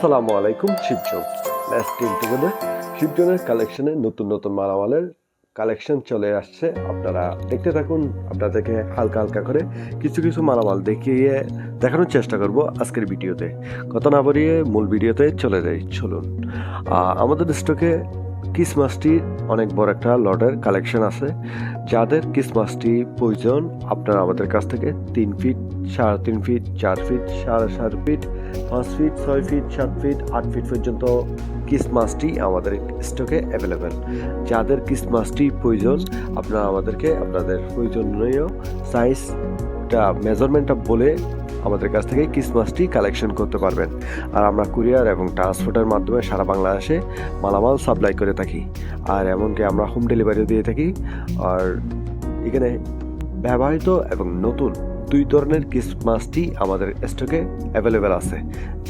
আসসালামু আলাইকুম Shibjon let's team together শিবজনের কালেকশনে নতুন নতুন মালামালের কালেকশন চলে আসছে। আপনারা দেখতে থাকুন, আপনাদেরকে হালকা হালকা করে কিছু কিছু মালামাল দেখিয়ে দেখানোর চেষ্টা করব আজকের ভিডিওতে। কথা না বাড়িয়ে মূল ভিডিওতে চলে যাই, চলুন। আমাদের স্টকে ক্রিসমাসটির অনেক বড় একটা লটের কালেকশন আছে। যাদের ক্রিসমাসটি প্রয়োজন, আপনারা আমাদের কাছ থেকে তিন ফিট, সাড়ে তিন ফিট, চার ফিট, সাড়ে চার ফিট, পাঁচ ফিট, ছয় ফিট, সাত ফিট, আট ফিট পর্যন্ত ক্রিসমাসটি আমাদের স্টকে অ্যাভেলেবেল। যাদের ক্রিসমাসটি প্রয়োজন, আপনারা আমাদেরকে আপনাদের প্রয়োজনীয় সাইজটা মেজারমেন্টটা বলে আমাদের কাছ থেকে ক্রিসমাসটি কালেকশন করতে পারবেন। আর আমরা কুরিয়ার এবং ট্রান্সপোর্টের মাধ্যমে সারা বাংলাদেশে মালামাল সাপ্লাই করে থাকি। আর এমনকি আমরা হোম ডেলিভারিও দিয়ে থাকি। আর এখানে ব্যবহৃত এবং নতুন দুই ধরনের ক্রিসমাসটি আমাদের স্টকে অ্যাভেলেবেল আছে।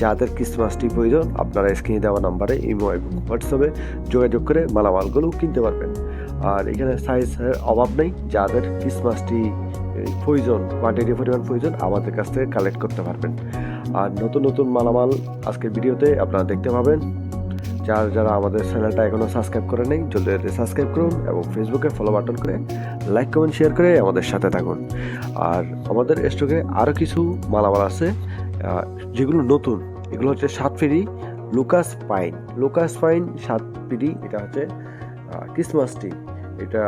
যাদের ক্রিসমাসটি প্রয়োজন, আপনারা স্ক্রিনে দেওয়া নাম্বারে ইমো এবং হোয়াটসঅ্যাপে যোগাযোগ করে মালামালগুলো কিনতে পারবেন। আর এখানে সাইজের অভাব নেই। যাদের ক্রিসমাসটি প্রয়োজন কোয়ান্টিটি পরিমাণ প্রয়োজন আমাদের কাছ থেকে কালেক্ট করতে পারবেন। আর নতুন নতুন মালামাল আজকের ভিডিওতে আপনারা দেখতে পাবেন। যার, যারা আমাদের চ্যানেলটা এখনও সাবস্ক্রাইব করে নেই, জলদি সাবস্ক্রাইব করুন এবং ফেসবুকে ফলো বাটন করে লাইক কমেন্ট শেয়ার করে আমাদের সাথে থাকুন। আর আমাদের স্টকে আরও কিছু মালামাল আছে যেগুলো নতুন। এগুলো হচ্ছে সাত fairy Lucas pine. Lucas pine সাত ফেরি এটা হচ্ছে ক্রিসমাস ট্রি এটা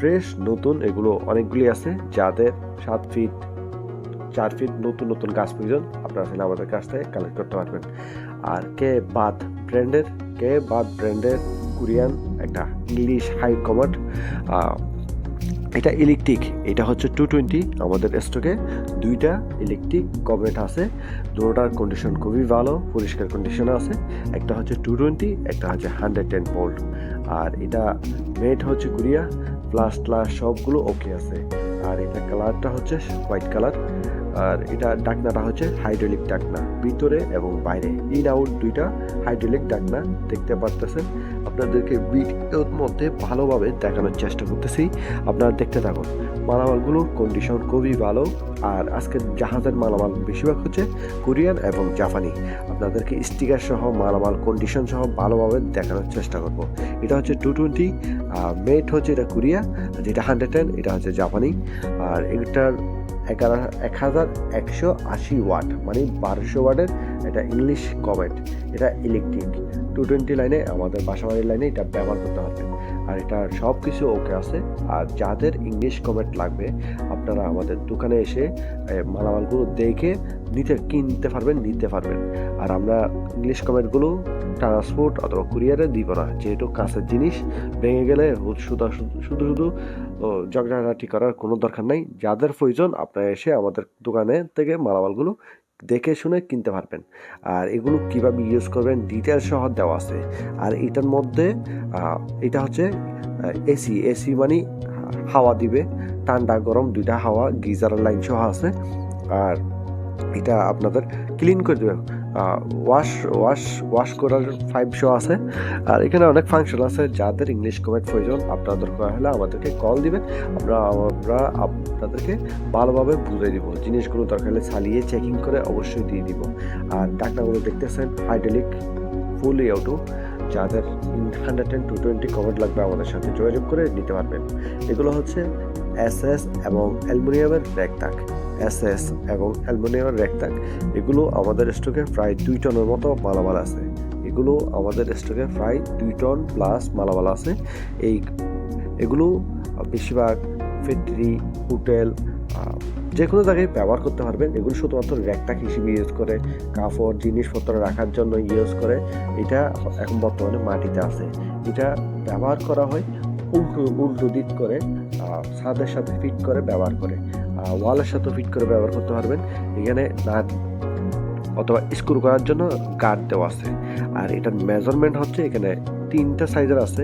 ফ্রেশ নতুন, এগুলো অনেকগুলি আছে যাদের সাত ফিট চার ফিট নতুন নতুন গাছ প্রয়োজন, আপনারা আমাদের কাছ থেকে কালেক্ট করতে পারবেন। আর কে বাদ ব্র্যান্ডের, কে বাদ ব্র্যান্ডের কোরিয়ান একটা ইংলিশ হাই কমার্ড এটা ইলেকট্রিক এটা হচ্ছে টু টোয়েন্টি আমাদের স্টকে দুইটা ইলেকট্রিক কমেট আছে, দুটোটার কন্ডিশন খুবই ভালো, পরিষ্কার কন্ডিশনে আছে, একটা হচ্ছে টু টোয়েন্টি একটা হচ্ছে হান্ড্রেড টেন ভোল্ট আর এটা মেড হচ্ছে কোরিয়া প্লাস প্লাস সবগুলো ওকে আছে। আর এটা কালারটা হচ্ছে হোয়াইট কালার আর এটা ডাকনাটা হচ্ছে হাইড্রোলিক ডাকনা, ভিতরে এবং বাইরে। ইন আউট দুইটা হাইড্রোলিক ডাকনা দেখতে পারতেছেন। আপনাদেরকে ভিডিওর মধ্যে ভালোভাবে দেখানোর চেষ্টা করতেছি। আপনারা দেখতে থাকুন। মালামালগুলোর কন্ডিশন খুবই ভালো। আর আজকের জাহাজের মালামাল বেশিরভাগ হচ্ছে কোরিয়ান এবং জাপানি। আপনাদেরকে স্টিকার সহ, মালামাল কন্ডিশন সহ ভালোভাবে দেখানোর চেষ্টা করব। এটা হচ্ছে টু টোয়েন্টি মেট হচ্ছে এটা কোরিয়া, যেটা হান্ড্রেড টেন এটা হচ্ছে জাপানি। আর এটার এগারো এক হাজার একশো আশি ওয়াট মানে বারোশো ওয়াটের এটা ইংলিশ কমেন্ট এটা ইলেকট্রিক টু টোয়েন্টি লাইনে আমাদের বাসাবাড়ির লাইনে এটা ব্যবহার করতে পারবেন আর এটা সব কিছু ওকে আছে। আর যাদের ইংলিশ কমেন্ট লাগবে, আপনারা আমাদের দোকানে এসে মালামালগুলো দেখে নিতে, কিনতে পারবেন, নিতে পারবেন। আর আমরা ইংলিশ কমেন্টগুলো ট্রান্সপোর্ট অথবা কুরিয়ারে দিব না। যেহেতু কাছের জিনিস, ভেঙে গেলে শুধু শুধু শুধু ঝগড়াঝাটি করার কোনো দরকার নাই। যাদের প্রয়োজন, আপনারা এসে আমাদের দোকানে থেকে মালামালগুলো দেখে শুনে কিনতে পারবেন। আর এগুলো কীভাবে ইউজ করবেন ডিটেলস সহ দেওয়া আছে। আর এটার মধ্যে এটা হচ্ছে এসি এসি মানে হাওয়া দিবে। ঠান্ডা, গরম দুইটা হাওয়া, গিজারের লাইন সহ আছে। আর এটা আপনাদের ক্লিন করে দেবে। ওয়াশ ওয়াশ ওয়াশ করার ফাইভ শো আছে। আর এখানে অনেক ফাংশন আছে যাদের ইংলিশ কমেন্ট প্রয়োজন আপনার দরকার হলে আমাদেরকে কল দিবেন। আমরা আমরা আপনাদেরকে ভালোভাবে বুঝিয়ে দিব। জিনিসগুলো দরকার হলে চালিয়ে চেকিং করে অবশ্যই দিয়ে দিব। আর ডাকনাগুলো দেখতেছেন হাইড্রোলিক ফুল ইউটু যাদের hundred ten to twenty comment লাগবে আমাদের সাথে যোগাযোগ করে নিতে পারবেন। এগুলো হচ্ছে এস এস এবং অ্যালুমিনিয়ামের তাক এস এস এবং অ্যালুমিনিয়ামের র্যাক তাক এগুলো আমাদের স্টকে প্রায় দুই টনের মতো মালামাল আছে। এগুলো আমাদের স্টকে প্রায় দুই টন প্লাস মালামাল আছে। এই এগুলো বেশিরভাগ ফ্যাক্টরি, হোটেল যে কোনো জায়গায় ব্যবহার করতে পারবেন। এগুলো শুধুমাত্র র্যাকটাক হিসেবে ইউজ করে, কাপড়, জিনিসপত্র রাখার জন্য ইউজ করে। এটা এখন বর্তমানে মাটিতে আছে। এটা ব্যবহার করা হয় উল্টো উল্টো দিক করে ছাদের সাথে ফিট করে ব্যবহার করে। ওয়ালের সাথে ফিট করে ব্যবহার করতে পারবেন। এখানে নাট অথবা স্ক্রু করার জন্য গার্ড দেওয়া আছে। আর এটার মেজারমেন্ট হচ্ছে এখানে তিনটা সাইজের আছে।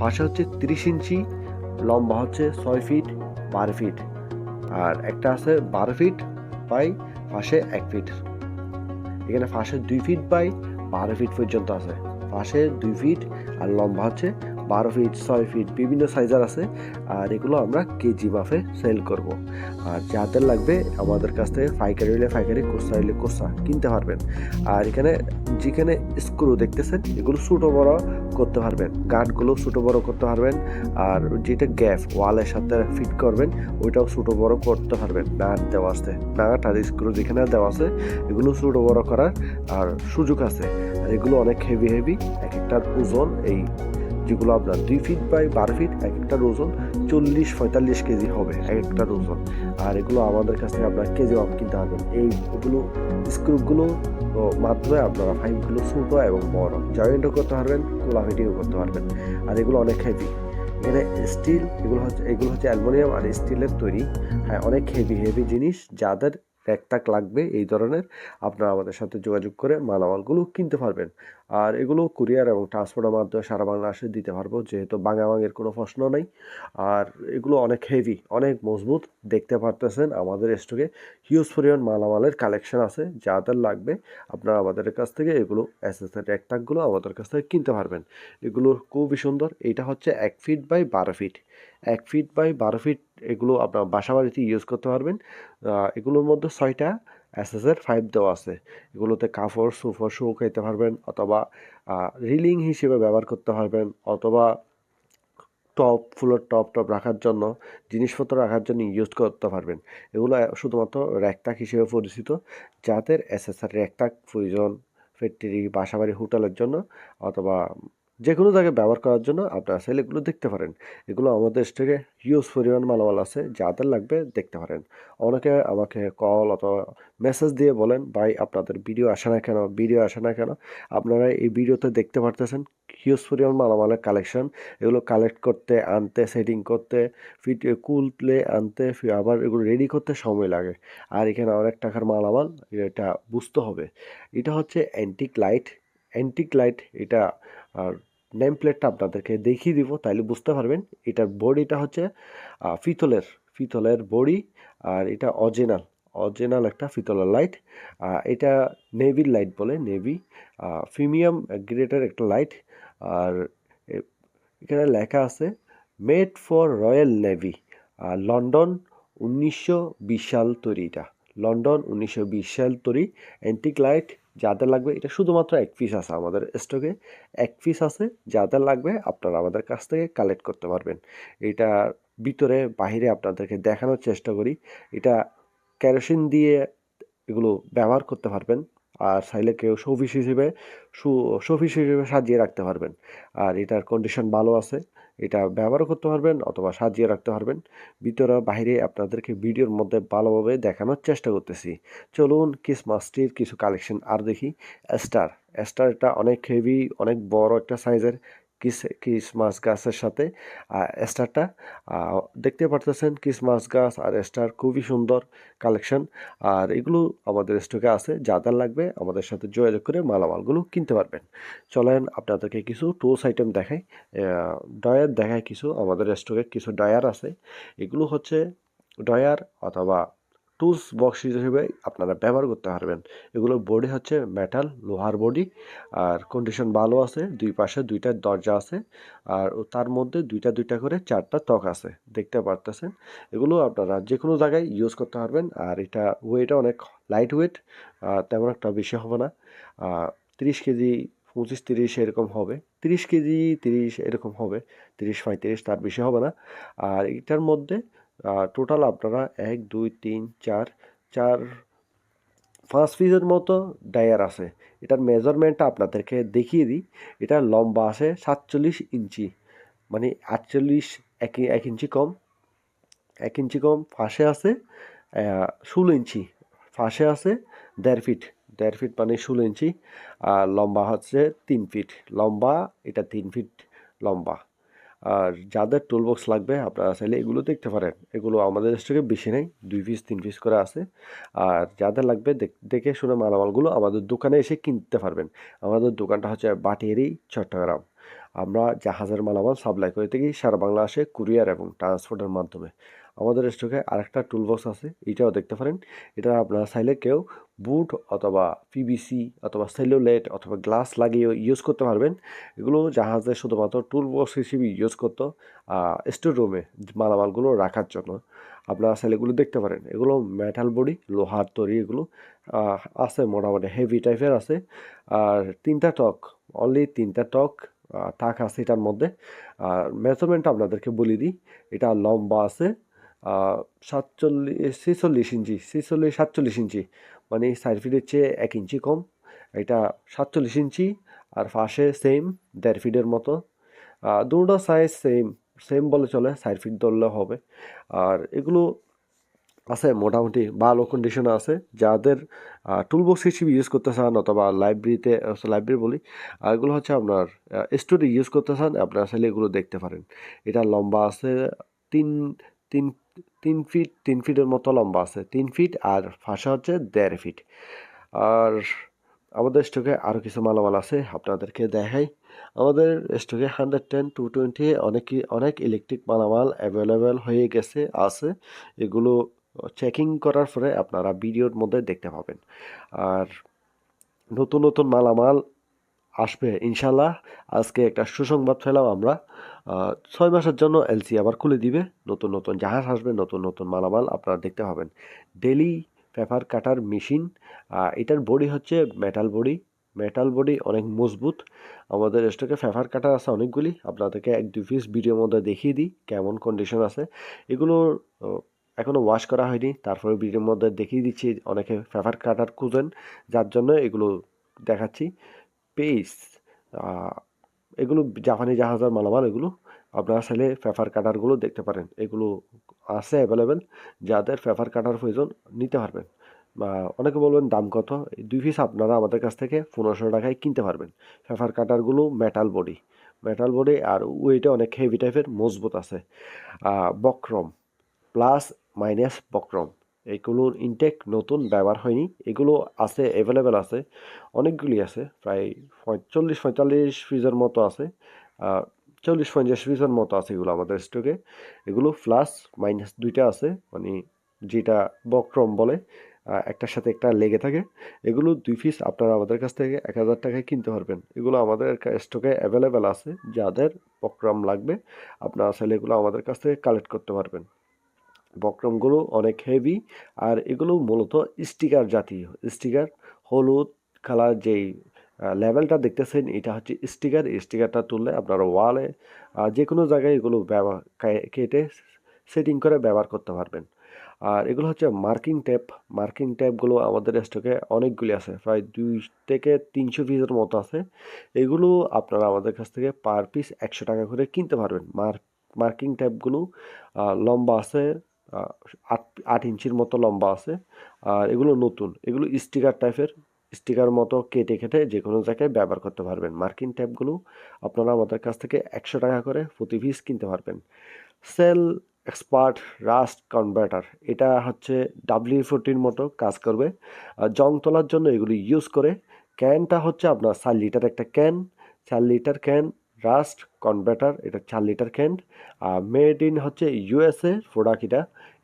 পাশে হচ্ছে তিরিশ ইঞ্চি, লম্বা হচ্ছে ছয় ফিট বারো ফিট আর একটা আছে বারো ফিট বাই পাশে এক ফিট এখানে পাশে দুই ফিট বাই বারো ফিট পর্যন্ত আছে। পাশে দুই ফিট আর লম্বা হচ্ছে বারো ফিট ছয় ফিট বিভিন্ন সাইজার আছে। আর এগুলো আমরা কেজি মাফে সেল করব। আর যাদের লাগবে আমাদের কাছ থেকে পাইকারি হলে পাইকারি কোর্সা হলে কোর্সা কিনতে পারবেন। আর এখানে যেখানে স্ক্রু দেখতেছেন, এগুলো ছোটো বড় করতে পারবেন। গার্ডগুলো ছোটো বড় করতে পারবেন। আর যেটা গ্যাপ ওয়ালের সাথে ফিট করবেন, ওইটাও ছোটো বড় করতে পারবেন। নাট দেওয়া আছে। নাট আর স্ক্রু যেখানে দেওয়া আছে, এগুলো ছোটো বড় করার আর সুযোগ আছে। আর এগুলো অনেক হেভি হেভি এক একটার ওজন এই যেগুলো আপনার দুই ফিট বাই বারো ফিট এক একটার ওজন, চল্লিশ পঁয়তাল্লিশ কেজি হবে, এক একটার ওজন। আর এগুলো আমাদের কাছ থেকে আপনারা কেজি মাপ কিনতে পারবেন। এই এগুলো স্ক্রুপগুলো মাধ্যমে আপনারা ফাইভগুলো ছোটো এবং বড়। জয়েন্টও করতে পারবেন কোলাভিটিও করতে পারবেন। আর এগুলো অনেক হেভি এখানে স্টিল এগুলো হচ্ছে এগুলো হচ্ছে অ্যালুমিনিয়াম আর স্টিলের তৈরি। হ্যাঁ অনেক হেভি হেভি জিনিস যাদের ট্যাক লাগবে, এই ধরনের, আপনারা আমাদের সাথে যোগাযোগ করে মালামালগুলো কিনতে পারবেন। আর এগুলো কুরিয়ার এবং ট্রান্সপোর্টের মাধ্যমে সারা বাংলাদেশে দিতে পারব, যেহেতু বাঙাবাঙের কোনো প্রশ্ন নেই। আর এগুলো অনেক হেভি অনেক মজবুত, দেখতে পারতেছেন আমাদের স্টকে হিউজ পরিমাণ মালামালের কালেকশন আছে যাদের লাগবে। আপনারা আমাদের কাছ থেকে এগুলো অ্যাসেসের ট্যাকগুলো আমাদের কাছ থেকে কিনতে পারবেন। এগুলো খুবই সুন্দর, এটা হচ্ছে এক ফিট বাই বারো ফিট এক ফিট বাই বারো ফিট এগুলো আপনার বাসা বাড়িতে ইউজ করতে পারবেন। এগুলোর মধ্যে ছয়টা এসএসের ফাইভ দেওয়া আছে। এগুলোতে কাপড় সুফর শুকাইতে পারবেন অথবা রিলিং হিসেবে ব্যবহার করতে পারবেন অথবা টপ, ফুলের টপ টপ রাখার জন্য, জিনিসপত্র রাখার জন্য ইউজ করতে পারবেন। এগুলো শুধুমাত্র র্যাকটাক হিসেবে পরিচিত। যাদের এসএসআর র্যাকটাক প্রয়োজন ফ্যাক্টরি বাসাবাড়ি, হোটেলের জন্য অথবা যে কোনো জায়গায় ব্যবহার করার জন্য আপনারা চাইলে এগুলো দেখতে পারেন। এগুলো আমাদের স্টকে হিউজ পরিমাণ মালামাল আছে যাদের লাগবে দেখতে পারেন। অনেকে আমাকে কল অথবা মেসেজ দিয়ে বলেন, ভাই, আপনাদের ভিডিও আসে না কেন? ভিডিও আসে না কেন? আপনারা এই ভিডিওতে দেখতে পারতেছেন হিউজ পরিমাণ মালামালের কালেকশন এগুলো কালেক্ট করতে, আনতে সেটিং করতে ফিট কুললে আনতে আবার এগুলো রেডি করতে সময় লাগে। আর এখানে অনেক টাকার মালামাল, এটা বুঝতে হবে। এটা হচ্ছে অ্যান্টিক লাইট অ্যান্টিক লাইট এটা আর নেম প্লেটটা আপনাদেরকে দেখিয়ে দিব, তাইলে বুঝতে পারবেন। এটার বডিটা হচ্ছে পিতলের ফিতলের বডি, আর এটা অরিজিনাল অরিজিনাল একটা পিতলের লাইট এটা নেভির লাইট বলে নেভি প্রিমিয়াম গ্রেডের একটা লাইট আর এখানে লেখা আছে made for royal navy London উনিশশো বিশ সাল তৈরি এটা। লন্ডন উনিশশো বিশ সাল তৈরি অ্যান্টিক লাইট যাদের লাগবে, এটা শুধুমাত্র এক পিস আছে আমাদের স্টকে এক পিস আছে যাদের লাগবে আপনারা আমাদের কাছ থেকে কালেক্ট করতে পারবেন। এটা ভিতরে, বাহিরে আপনাদেরকে দেখানোর চেষ্টা করি। এটা কেরোসিন দিয়ে এগুলো ব্যবহার করতে পারবেন, আর চাইলে কেউ শোপিস হিসেবে শোপিস হিসেবে সাজিয়ে রাখতে পারবেন। আর এটার কন্ডিশন ভালো আছে। এটা ব্যবহার করতে পারবেন অথবা সাজিয়ে রাখতে পারবেন। ভিতরে বাইরে আপনাদেরকে ভিডিওর মধ্যে ভালোভাবে দেখানোর চেষ্টা করতেছি। চলুন ক্রিসমাস ট্রির কিছু কালেকশন আর দেখি। স্টার স্টার এটা অনেক হেভি অনেক বড় একটা সাইজের কিস ক্রিসমাস গাছের সাথে স্টারটা। দেখতে পারতেছেন ক্রিসমাস গাছ আর স্টার খুবই সুন্দর কালেকশন। আর এগুলো আমাদের স্টকে আছে, যা যাদের লাগবে আমাদের সাথে যোগাযোগ করে মালামালগুলো কিনতে পারবেন। চলেন আপনাদেরকে কিছু টুলস আইটেম দেখাই। ডয়ার দেখায় কিছু, আমাদের স্টকে কিছু ডয়ার আছে। এগুলো হচ্ছে ডয়ার অথবা টুলস বক্স হিসেবে আপনারা ব্যবহার করতে পারবেন। এগুলো বডি হচ্ছে মেটাল লোহার বডি আর কন্ডিশন ভালো আছে, দুই পাশে দুইটা দরজা আছে, আর তার মধ্যে দুইটা দুইটা করে চারটা ত্বক আছে, দেখতে পারতেছেন? এগুলো আপনারা যে কোনো জায়গায় ইউজ করতে পারবেন, আর এটা ওয়েটা অনেক লাইট ওয়েট তেমন একটা বেশি হবে না। তিরিশ কেজি, পঁচিশ, তিরিশ এরকম হবে। তিরিশ কেজি, তিরিশ এরকম হবে, তিরিশ, পঁয়ত্রিশ তার বেশি হবে না। আর এটার মধ্যে টোটাল আপনারা এক, দুই, তিন, চার চার পাঁচ পিসের মতো ডায়ার আছে। এটার মেজারমেন্টটা আপনাদেরকে দেখিয়ে দিই। এটা লম্বা আছে সাতচল্লিশ ইঞ্চি। মানে আটচল্লিশ এক এক ইঞ্চি কম। এক ইঞ্চি কম ফাঁসে আছে ষোলো ইঞ্চি ফাঁসে আছে, দেড় ফিট দেড় ফিট মানে ষোলো ইঞ্চি। আর লম্বা হচ্ছে তিন ফিট লম্বা, এটা তিন ফিট লম্বা। আর যাদের টুল বক্স লাগবে, আপনারা চাইলে এগুলো দেখতে পারেন। এগুলো আমাদের স্টকে বেশি নেই, দুই পিস তিন পিস করে আছে। আর যাদের লাগবে, দেখে শুনে মালামালগুলো আমাদের দোকানে এসে কিনতে পারবেন। আমাদের দোকানটা হচ্ছে বাটিয়ারি, চট্টগ্রাম। আমরা জাহাজের মালামাল সাপ্লাই করে থাকি সারা বাংলাদেশে কুরিয়ার এবং ট্রান্সপোর্টের মাধ্যমে। আমাদের স্টকে আরেকটা টুল বক্স আছে, এটাও দেখতে পারেন। এটা আপনারা চাইলে কেউ বুট অথবা পিবিসি অথবা সেলুলেট অথবা গ্লাস লাগিয়ে ইউজ করতে পারবেন। এগুলো জাহাজে শুধুমাত্র টুল বক্স হিসেবে ইউজ করতো স্টোর রুমে মালামালগুলো রাখার জন্য। আপনারা সেলেগুলো দেখতে পারেন। এগুলো মেটাল বডি লোহার তৈরি এগুলো আছে মোটামুটি হেভি টাইপের আছে। আর তিনটা টক অনলি তিনটা টক টাক আছে এটার মধ্যে। আর মেজারমেন্ট আপনাদেরকে বলে দিই, এটা লম্বা আছে সাতচল্লিশ ছেচল্লিশ ইঞ্চি, ছেচল্লিশ, সাতচল্লিশ ইঞ্চি। মানে সাইড ফিটের চেয়ে এক ইঞ্চি কম। এটা সাতচল্লিশ ইঞ্চি আর পাশে সেম দেড় ফিটের মতো। দুটো সাইজ সেম সেম বলে চলে সাইড ফিট ধরলে হবে। আর এগুলো আছে, মোটামুটি ভালো কন্ডিশনে আছে। যাদের টুলবক্স হিসেবে ইউজ করতে চান অথবা লাইব্রেরিতে লাইব্রেরি বলি এগুলো হচ্ছে আপনার স্টোরে ইউজ করতে চান, আপনারা চাইলে এগুলো দেখতে পারেন। এটা লম্বা আছে, তিন তিন তিন ফিট তিন ফিটের মতো লম্বা আছে। তিন ফিট আর ফাঁসা হচ্ছে দেড় ফিট আর আমাদের স্টকে আরও কিছু মালামাল আছে, আপনাদেরকে দেখাই। আমাদের স্টকে হান্ড্রেড টেন টু টোয়েন্টি অনেক অনেক ইলেকট্রিক মালামাল অ্যাভেলেবেল হয়ে গেছে, আছে। এগুলো চেকিং করার পরে আপনারা ভিডিওর মধ্যে দেখতে পাবেন। আর নতুন নতুন মালামাল আসবে ইনশাল্লাহ আজকে একটা সুসংবাদ পেলাম আমরা। ছয় মাসের জন্য এলসি আবার খুলে দিবে। নতুন নতুন জাহাজ আসবে, নতুন নতুন মালামাল আপনারা দেখতে পাবেন। ডেলি পেপার কাটার মেশিন এটার বডি হচ্ছে মেটাল বডি মেটাল বডি অনেক মজবুত। আমাদের স্টকে পেপার কাটার আছে অনেকগুলি। আপনাদেরকে এক, দুই পিস ভিডিওর মধ্যে দেখিয়ে দিই কেমন কন্ডিশন আছে। এগুলো এখনও ওয়াশ করা হয়নি। তারপরে ভিডিওর মধ্যে দেখিয়ে দিচ্ছি, অনেকে পেপার কাটার খুঁজেন। যার জন্য এগুলো দেখাচ্ছি। পেস এগুলো জাপানি জাহাজের মালামাল এগুলো আপনারা চাইলে পেপার কাটারগুলো দেখতে পারেন। এগুলো আছে অ্যাভেলেবেল যাদের পেপার কাটার প্রয়োজন নিতে পারবেন। বা অনেকে বলবেন, দাম কত? এই দুই পিস আপনারা আমাদের কাছ থেকে পনেরোশো টাকায় কিনতে পারবেন। পেপার কাটারগুলো মেটাল বডি মেটাল বডি আর ওইটা অনেক হেভি টাইপের মজবুত আছে। বক্রম প্লাস মাইনাস বক্রম। এগুলোর ইনটেক নতুন ব্যবহার হয়নি। এগুলো আছে অ্যাভেলেবেল আছে। অনেকগুলি আছে, প্রায় পঁয়তাল্লিশ পঁয়তাল্লিশ পিসের মতো আছে। চল্লিশ, পঞ্চাশ পিসের মতো আছে এগুলো আমাদের স্টকে এগুলো প্লাস মাইনাস দুইটা আছে মানে যেটা বক্রম বলে একটার সাথে একটা লেগে থাকে। এগুলো দুই পিস আপনারা আমাদের কাছ থেকে এক হাজার টাকায় কিনতে পারবেন। এগুলো আমাদের স্টকে অ্যাভেলেবেল আছে। যাদের বক্রম লাগবে, আপনারা চাইলে এগুলো আমাদের কাছ থেকে কালেক্ট করতে পারবেন। বক্রমগুলো অনেক হেভি আর এগুলো মূলত স্টিকার জাতীয় স্টিকার হলুদ কালার যেই লেভেলটা দেখতেছেন, এটা হচ্ছে স্টিকার স্টিকারটা তুললে আপনারা ওয়ালে যে কোনো জায়গায় এগুলো ব্যবহার কেটে সেটিং করে ব্যবহার করতে পারবেন। আর এগুলো হচ্ছে মার্কিং ট্যাপ মার্কিং ট্যাপগুলো আমাদের স্টকে অনেকগুলি আছে, প্রায় দুই থেকে তিনশো পিসের মতো আছে। এগুলো আপনারা আমাদের কাছ থেকে পার পিস একশো টাকা করে কিনতে পারবেন। মার মার্কিং ট্যাপগুলো লম্বা আছে আট আট ইঞ্চির মতো লম্বা আছে। আর এগুলো নতুন। এগুলো স্টিকার টাইপের, স্টিকার মতো কেটে কেটে যে কোনো জায়গায় ব্যবহার করতে পারবেন। মার্কিং ট্যাপগুলো আপনারা আমাদের কাছ থেকে একশো টাকা করে প্রতি পিস কিনতে পারবেন। সেল এক্সপার্ট রাস্ট কনভার্টার, এটা হচ্ছে ডাব্লিউ ফোরটির মতো কাজ করবে। আর জং তোলার জন্য এগুলি ইউজ করে ক্যানটা হচ্ছে আপনার চার লিটার একটা ক্যান। চার লিটার ক্যান রাস্ট কনভার্টার এটা চার লিটার ক্যান আর মেড ইন হচ্ছে ইউএসএ প্রোডাক্ট এটা।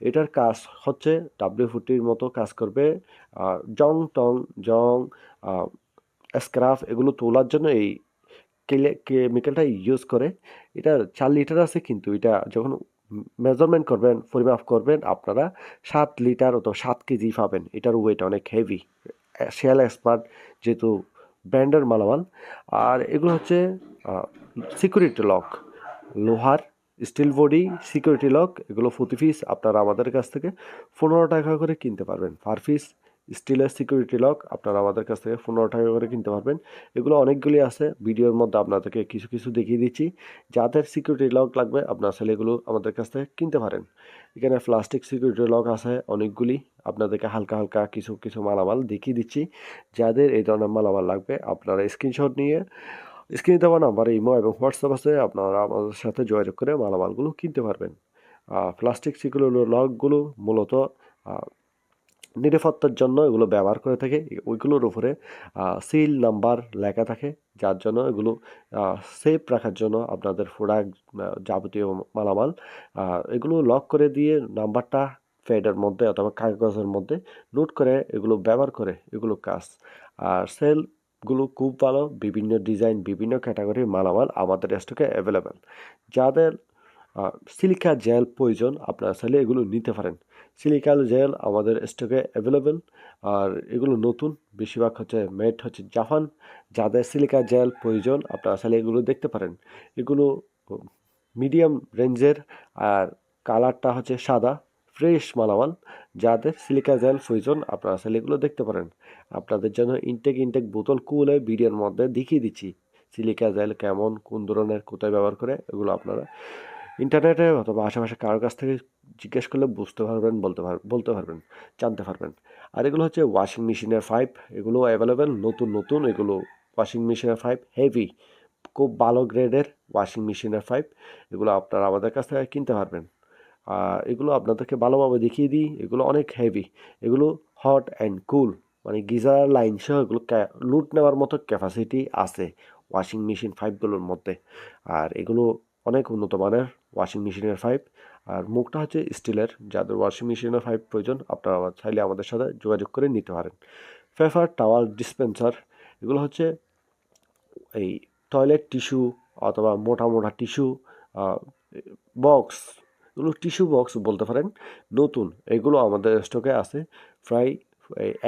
এটার কাজ হচ্ছে ডাব্লিউ ফোরটির মতো কাজ করবে জং টং জং স্ক্রাফ এগুলো তোলার জন্য এই কেমিক্যালটা ইউজ করে। এটা চার লিটার আছে কিন্তু এটা যখন মেজারমেন্ট করবেন, পরিমাপ করবেন, আপনারা সাত লিটার অথবা সাত কেজি পাবেন। এটার ওয়েট অনেক হেভি শেয়াল এক্সপার্ট যেহেতু ব্র্যান্ডের মালামাল। আর এগুলো হচ্ছে সিকিউরিটি লক লোহার স্টিল বডি সিকিউরিটি লক এগুলো প্রতি ফিস আপনারা আমাদের কাছ থেকে পনেরো টাকা করে কিনতে পারবেন। পার পিস স্টিলের সিকিউরিটি লক আপনারা আমাদের কাছ থেকে পনেরো টাকা করে কিনতে পারবেন। এগুলো অনেকগুলি আছে, ভিডিওর মধ্যে আপনাদেরকে কিছু কিছু দেখিয়ে দিচ্ছি। যাদের সিকিউরিটি লক লাগবে, আপনারা চাইলে এগুলো আমাদের কাছ থেকে কিনতে পারেন। এখানে প্লাস্টিক সিকিউরিটি লক আছে, অনেকগুলি। আপনাদেরকে হালকা হালকা কিছু কিছু মালামাল দেখিয়ে দিচ্ছি। যাদের এই ধরনের মালামাল লাগবে, আপনারা স্ক্রিনশট নিয়ে স্ক্রিনে দেওয়া নাম্বার ইমো এবং হোয়াটসঅ্যাপ আছে, আপনারা আমাদের সাথে যোগাযোগ করে মালামালগুলো কিনতে পারবেন। প্লাস্টিক সিকিউরিটি লকগুলো মূলত নিরাপত্তার জন্য এগুলো ব্যবহার করে থাকে। ওইগুলোর উপরে সিল নাম্বার লেখা থাকে, যার জন্য এগুলো সেফ রাখার জন্য আপনাদের প্রোডাক্ট যাবতীয় মালামাল এগুলো লক করে দিয়ে নাম্বারটা প্যাডের মধ্যে অথবা কাগজের মধ্যে নোট করে এগুলো ব্যবহার করে এগুলো কাজ। আর সেলগুলো খুব ভালো, বিভিন্ন ডিজাইন বিভিন্ন ক্যাটাগরির মালামাল আমাদের স্টকে অ্যাভেলেবেল যাদের সিলিকা জেল প্রয়োজন, আপনারা চাইলে এগুলো নিতে পারেন। সিলিকাল জেল আমাদের স্টকে অ্যাভেলেবেল আর এগুলো নতুন, বেশিরভাগ হচ্ছে মেড হচ্ছে জাপান, যাদের সিলিকা জেল প্রয়োজন, আপনারা চাইলে এগুলো দেখতে পারেন। এগুলো মিডিয়াম রেঞ্জের আর কালারটা হচ্ছে সাদা ফ্রেশ মালামাল, যাদের সিলিকা জেল প্রয়োজন, আপনারা চাইলে এগুলো দেখতে পারেন। আপনাদের জন্য ইনটেক ইনটেক বোতল কুলে ভিডিওর মধ্যে দেখিয়ে দিচ্ছি, সিলিকা জেল কেমন, কোন ধরনের, কোথায় ব্যবহার করে, এগুলো আপনারা ইন্টারনেটে অথবা আশেপাশে কারোর কাছ থেকে জিজ্ঞেস করলে বুঝতে পারবেন, বলতে পার, বলতে পারবেন, জানতে পারবেন। আর এগুলো হচ্ছে ওয়াশিং মেশিনের পাইপ এগুলো অ্যাভেলেবেল নতুন নতুন, এগুলো ওয়াশিং মেশিনের পাইপ হেভি খুব ভালো গ্রেডের ওয়াশিং মেশিনের পাইপ এগুলো আপনারা আমাদের কাছ থেকে কিনতে পারবেন। আর এগুলো আপনাদেরকে ভালোভাবে দেখিয়ে দিই, এগুলো অনেক হেভি এগুলো হট অ্যান্ড কুল মানে গিজার লাইন সহ এগুলো লুট নেওয়ার মতো ক্যাপাসিটি আছে ওয়াশিং মেশিন পাইপগুলোর মধ্যে। আর এগুলো অনেক উন্নত মানের ওয়াশিং মেশিনের পাইপ আর মুখটা হচ্ছে স্টিলের যাদের ওয়াশিং মেশিনের পাইপ প্রয়োজন, আপনারা চাইলে আমাদের সাথে যোগাযোগ করে নিতে পারেন। ফেফার টাওয়াল ডিসপেন্সার এগুলো হচ্ছে এই টয়লেট টিস্যু অথবা মোটা মোটা টিস্যু বক্স এগুলো টিস্যু বক্স বলতে পারেন। নতুন, এগুলো আমাদের স্টকে আছে, প্রায়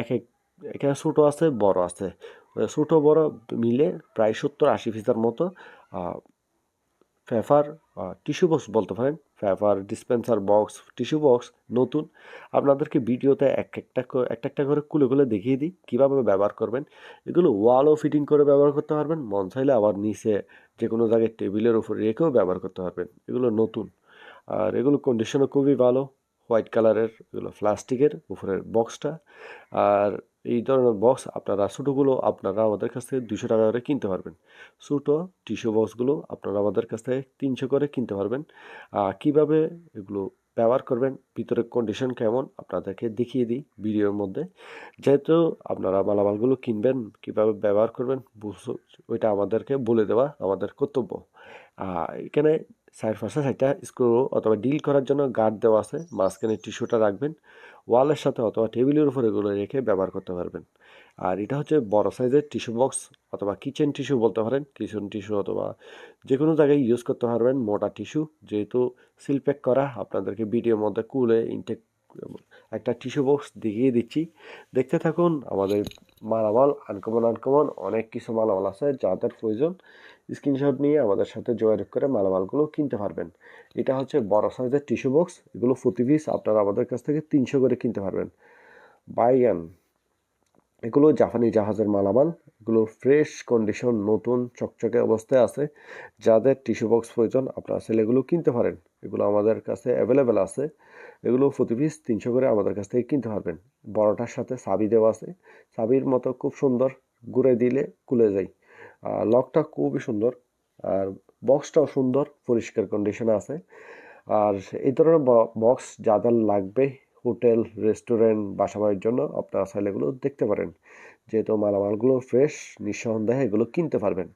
এক এক, এখানে ছোটো আছে, বড় আছে। ছোটো বড় মিলে প্রায় সত্তর আশি পিসের মতো ফেফার টিস্যু বক্স বলতে পারেন। Paper, dispenser box, tissue box, নতুন। আপনাদেরকে ভিডিওতে এক একটা একটা একটা করে খুলে খুলে দেখিয়ে দিই, কীভাবে ব্যবহার করবেন। এগুলো ওয়ালও ফিটিং করে ব্যবহার করতে পারবেন। মন চাইলে আবার নিচে যে কোনো জায়গায় টেবিলের উপরে রেখেও ব্যবহার করতে পারবেন। এগুলো নতুন। আর এগুলো কন্ডিশনও খুবই ভালো। হোয়াইট কালারের, এগুলো প্লাস্টিকের উপরের বক্সটা। আর এই ধরনের বক্স আপনারা ছোটোগুলো আপনারা আমাদের কাছ থেকে দুশো টাকা করে কিনতে পারবেন। ছোটো টিস্যু বক্সগুলো আপনারা আমাদের কাছ থেকে তিনশো করে কিনতে পারবেন। কীভাবে এগুলো ব্যবহার করবেন, ভিতরের কন্ডিশন কেমন, আপনাদেরকে দেখিয়ে দিই ভিডিওর মধ্যে। যেহেতু আপনারা মালামালগুলো কিনবেন, কীভাবে ব্যবহার করবেন ওইটা আমাদেরকে বলে দেওয়া আমাদের কর্তব্য। এখানে সাইড ফার্স্টে সাইডটা স্ক্রু অথবা ডিল করার জন্য গার্ড দেওয়া আছে। মাঝখানে টিস্যুটা রাখবেন। ওয়ালের সাথে অথবা টেবিলের উপর এগুলো রেখে ব্যবহার করতে পারবেন। আর এটা হচ্ছে বড় সাইজের টিস্যু বক্স অথবা কিচেন টিস্যু বলতে পারেন। কিচেন টিস্যু অথবা যে কোনো জায়গায় ইউজ করতে পারবেন মোটা টিস্যু। যেহেতু সিল প্যাক করা, আপনাদেরকে ভিডিওর মধ্যে কুলে ইনটেক একটা টিস্যু বক্স দেখিয়ে দিচ্ছি। দেখতে থাকুন, আমাদের মালামাল আনকমন আনকমন অনেক কিছু মালামাল আছে যাদের প্রয়োজন। স্ক্রিনশট নিয়ে আমাদের সাথে যোগাযোগ করে মালামালগুলো কিনতে পারবেন। এটা হচ্ছে বড় সাইজের টিস্যু বক্স এগুলো প্রতি পিস আপনারা আমাদের কাছ থেকে তিনশো করে কিনতে পারবেন। বাইয়ান এগুলো জাপানি জাহাজের মালামাল, এগুলো ফ্রেশ কন্ডিশন নতুন, চকচকে অবস্থায় আছে। যাদের টিস্যু বক্স প্রয়োজন, আপনারা এগুলো কিনতে পারেন। এগুলো আমাদের কাছে অ্যাভেলেবেল আছে। এগুলো প্রতি পিস তিনশো করে আমাদের কাছ থেকে কিনতে পারবেন। বড়টার সাথে সাবি দেওয়া আছে। সাবির মতো খুব সুন্দর ঘুরে দিলে খুলে যায়। লকটা খুবই সুন্দর। আর বক্সটাও সুন্দর, পরিষ্কার কন্ডিশনে আছে। আর এই ধরনের বক্স যাদের লাগবে হোটেল, রেস্টুরেন্ট বাসা বাড়ির জন্য, আপনারা চাইলে এগুলো দেখতে পারেন। যেহেতু মালামালগুলো ফ্রেশ নিঃসন্দেহে এগুলো কিনতে পারবেন।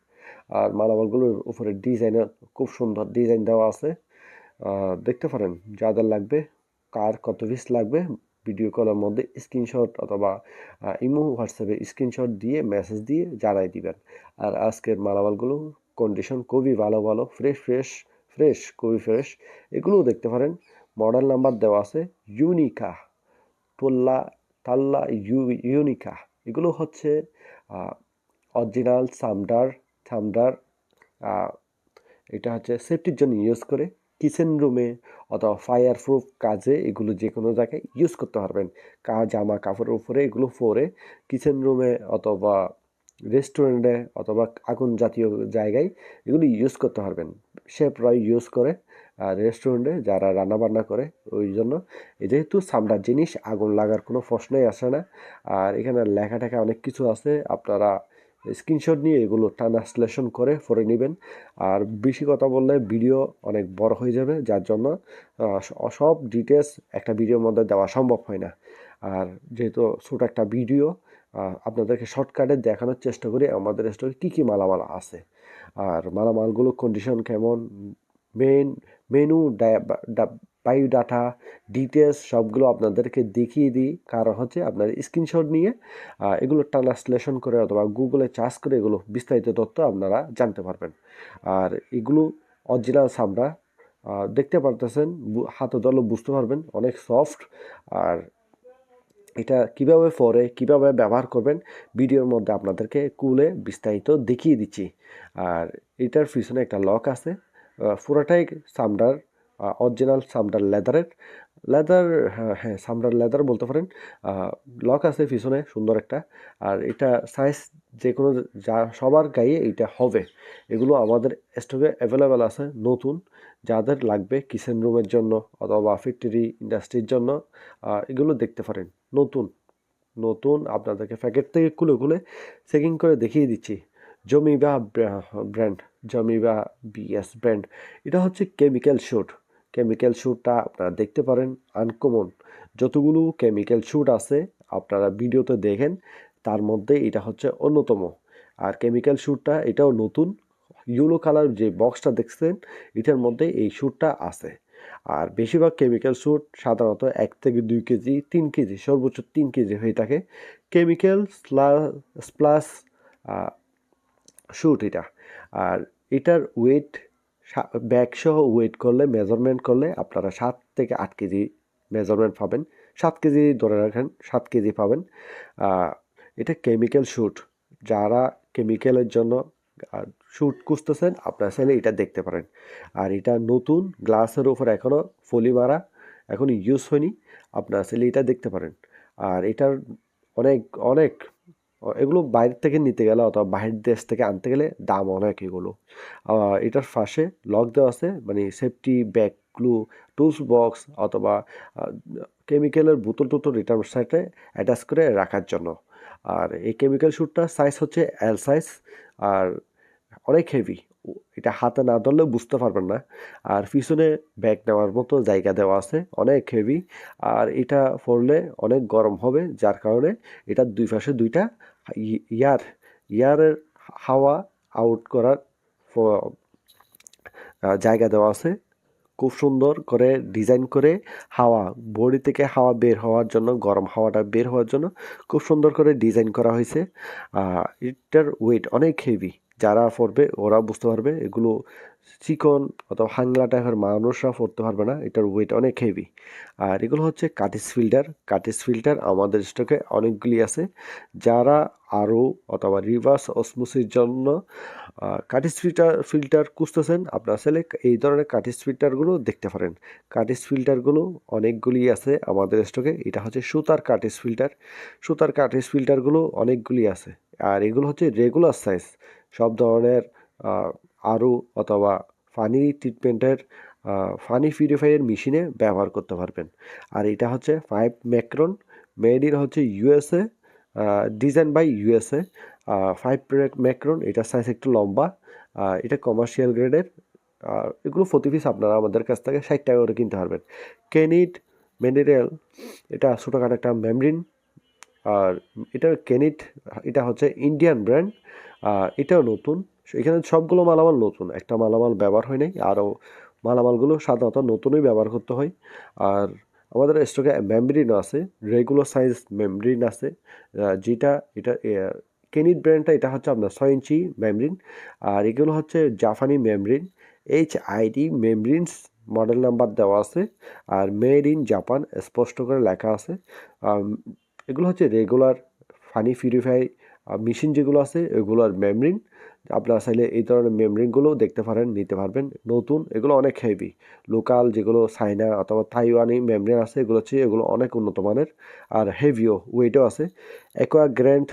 আর মালামালগুলোর উপরে ডিজাইনের খুব সুন্দর ডিজাইন দেওয়া আছে। দেখতে পারেন যা যাদের লাগবে কার কত পিস লাগবে ভিডিও কলের মধ্যে স্ক্রিনশট অথবা ইমো হোয়াটসঅ্যাপে স্ক্রিনশট দিয়ে মেসেজ দিয়ে জানাই দিবেন। আর আজকের মালামালগুলো কন্ডিশন খুবই ভালো ভালো ফ্রেশ ফ্রেশ ফ্রেশ খুবই ফ্রেশ এগুলোও দেখতে পারেন মডেল নাম্বার দেওয়া আছে ইউনিকা টোল্লা তাল্লা ইউ ইউনিকা এগুলো হচ্ছে অরিজিনাল সামডার সামডার এটা হচ্ছে সেফটির জন্য ইউজ করে। কিচেন রুমে অথবা ফায়ার প্রুফ কাজে এগুলো যে কোনো জায়গায় ইউজ করতে পারবেন। কা জামা, কাপড়ের উপরে এগুলো পরে কিচেন রুমে অথবা রেস্টুরেন্টে অথবা আগুন জাতীয় জায়গায় এগুলো ইউজ করতে পারবেন। সে প্রায় ইউজ করে, আর রেস্টুরেন্টে যারা রান্না বান্না করে, ওই জন্য যেহেতু সামড়ার জিনিস, আগুন লাগার কোনো প্রশ্নই আসে না। আর এখানে লেখা টেখা অনেক কিছু আছে, আপনারা স্ক্রিনশট নিয়ে এগুলো ট্রান্সলেশন করে পরে নেবেন। আর বেশি কথা বললে ভিডিও অনেক বড় হয়ে যাবে, যার জন্য সব ডিটেলস একটা ভিডিওর মধ্যে দেওয়া সম্ভব হয় না। আর যেহেতু ছোটো একটা ভিডিও আপনাদেরকে শর্টকাটে দেখানোর চেষ্টা করি, আমাদের স্টোরে কী কী মালামাল আছে। আর মালামালগুলো কন্ডিশন কেমন? মেন মেনু বায়োডাটা ডিটেলস সবগুলো আপনাদেরকে দেখিয়ে দিই। কারণ হচ্ছে আপনার স্ক্রিনশট নিয়ে এগুলো ট্রান্সলেশন করে অথবা গুগলে চার্জ করে এগুলো বিস্তারিত তথ্য আপনারা জানতে পারবেন। আর এগুলো অরিজিনাল আহ, দেখতে পারতেছেন হাতে ধরলে বুঝতে পারবেন অনেক সফট আর এটা কীভাবে পরে কীভাবে ব্যবহার করবেন ভিডিওর মধ্যে আপনাদেরকে কুলে বিস্তারিত দেখিয়ে দিচ্ছি। আর এটার পিছনে একটা লক আছে। পুরোটাই চামড়ার অরিজিনাল চামড়ার লেদারের, লেদার হ্যাঁ চামড়ার লেদার বলতে পারেন। লক আছে পিছনে, সুন্দর একটা। আর এটা সাইজ যে কোনো যা, সবার গায়ে এটা হবে। এগুলো আমাদের স্টকে অ্যাভেলেবেল আছে, নতুন। যাদের লাগবে কিচেন রুমের জন্য অথবা ফ্যাক্টরি ইন্ডাস্ট্রির জন্য এগুলো দেখতে পারেন। নতুন নতুন আপনাদেরকে প্যাকেট থেকে খুলে খুলে চেকিং করে দেখিয়ে দিচ্ছি। জমি বা ব্র্যান্ড জমি বা বিএস ব্র্যান্ড এটা হচ্ছে কেমিক্যাল শ্যুট কেমিক্যাল শ্যুটটা আপনারা দেখতে পারেন আনকমন যতগুলো কেমিক্যাল শ্যুট আছে, আপনারা ভিডিওতে দেখেন, তার মধ্যে এটা হচ্ছে অন্যতম। আর কেমিক্যাল শ্যুটটা এটাও নতুন ইউলো কালার যে বক্সটা দেখছেন, এটার মধ্যে এই শ্যুটটা আছে। আর বেশিরভাগ কেমিক্যাল শ্যুট সাধারণত এক থেকে দুই কেজি, তিন কেজি, সর্বোচ্চ তিন কেজি হয়ে থাকে। কেমিক্যাল প্লাস শ্যুট এটা। আর এটার ওয়েট ব্যাগ সহ ওয়েট করলে মেজারমেন্ট করলে আপনারা সাত থেকে আট কেজি মেজারমেন্ট পাবেন। সাত কেজি ধরে রাখেন, সাত কেজি পাবেন। এটা কেমিক্যাল শ্যুট যারা কেমিক্যালের জন্য শ্যুট খুঁজতেছেন, আপনারা চাইলে এটা দেখতে পারেন। আর এটা নতুন, গ্লাসের উপর এখনও ফলি মারা, এখন ইউজ হয়নি, আপনারা চাইলে এটা দেখতে পারেন। আর এটার অনেক অনেক এগুলো বাইরে থেকে নিতে গেলে অথবা বাহির দেশ থেকে আনতে গেলে দাম অনেক এগুলো। এটার পাশে লক দেওয়া আছে মানে safety bag glue tools box অথবা কেমিক্যালের বোতল টোতল রিটার্ন সাইটে অ্যাটাচ করে রাখার জন্য। আর এই কেমিক্যাল শ্যুটটা সাইজ হচ্ছে এল সাইজ আর অনেক হেভি এটা হাতে না ধরলেও বুঝতে পারবেন না। আর পিছনে ব্যাগ নেওয়ার মতো জায়গা দেওয়া আছে, অনেক হেভি আর এটা পরলে অনেক গরম হবে, যার কারণে এটার দুই পাশে দুইটা ইয়ার ইয়ারের হাওয়া আউট করার জায়গা দেওয়া আছে। খুব সুন্দর করে ডিজাইন করে হাওয়া বডি থেকে হাওয়া বের হওয়ার জন্য গরম হাওয়াটা বের হওয়ার জন্য খুব সুন্দর করে ডিজাইন করা হয়েছে। এটার ওয়েট অনেক হেভি যারা পড়বে, ওরা বুঝতে পারবে, এগুলো চিকন অথবা হাংলা টাইপের মানুষরা পড়তে পারবে না, এটার ওয়েট অনেক হেভি আর এগুলো হচ্ছে কাটিস ফিল্টার কাটিস ফিল্টার আমাদের স্টকে অনেকগুলি আছে, যারা আরও অথবা রিভার্স অসমোসির জন্য কাটিস ফিল্টার ফিল্টার খুঁজতেছেন, আপনার চাইলে এই ধরনের কাটিস ফিল্টারগুলো দেখতে পারেন। কাটিস ফিল্টারগুলো অনেকগুলি আছে আমাদের স্টকে এটা হচ্ছে সুতার কাটিস ফিল্টার সুতার কাটিস ফিল্টারগুলো অনেকগুলি আছে। আর এগুলো হচ্ছে রেগুলার সাইজ সব ধরনের আরও অথবা ফানি ট্রিটমেন্টের ফানি পিউরিফায়ার মেশিনে ব্যবহার করতে পারবেন। আর এটা হচ্ছে ফাইভ ম্যাক্রন মেড ইন হচ্ছে USA design by USA five micron এটা সাইজ একটু লম্বা এটা কমার্শিয়াল গ্রেডের এগুলো প্রতি পিস আপনারা আমাদের কাছ থেকে ষাট টাকা করে কিনতে পারবেন। কেনিট মেটেরিয়াল এটা ছোটোখাটো একটা মেমরিন আর এটা কেনিট এটা হচ্ছে ইন্ডিয়ান ব্র্যান্ড এটাও নতুন। এখানে সবগুলো মালামাল নতুন। একটা মালামাল ব্যবহার হয় নাই, আরও মালামালগুলো সাধারণত নতুনই ব্যবহার করতে হয়। আর আমাদের স্টকে মেমরিনও আছে, রেগুলার সাইজ মেমরিন আছে যেটা, এটা কেনিট ব্র্যান্ডটা, এটা হচ্ছে আপনার ছয় ইঞ্চি মেমরিন আর এগুলো হচ্ছে জাফানি membrane H ID membranes model number দেওয়া আছে, আর মেড ইন জাপান স্পষ্ট করে লেখা আছে। এগুলো হচ্ছে রেগুলার ফানি পিউরিফাই মেশিন যেগুলো আছে, এগুলোর মেমরিন আপনারা চাইলে এই ধরনের মেমরিনগুলো দেখতে পারেন, নিতে পারবেন। নতুন, এগুলো অনেক হেভি লোকাল যেগুলো চাইনা অথবা তাইওয়ানি মেমরিন আছে, এগুলো হচ্ছে, এগুলো অনেক উন্নত মানের। আর হেভিও ওয়েটও আছে। অ্যাকোয়া গ্র্যান্ড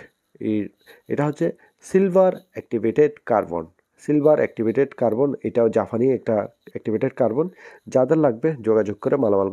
এটা হচ্ছে silver activated carbon silver activated carbon এটাও জাপানি একটা অ্যাক্টিভেটেড কার্বন যাদের লাগবে যোগাযোগ করে মালামালগুলো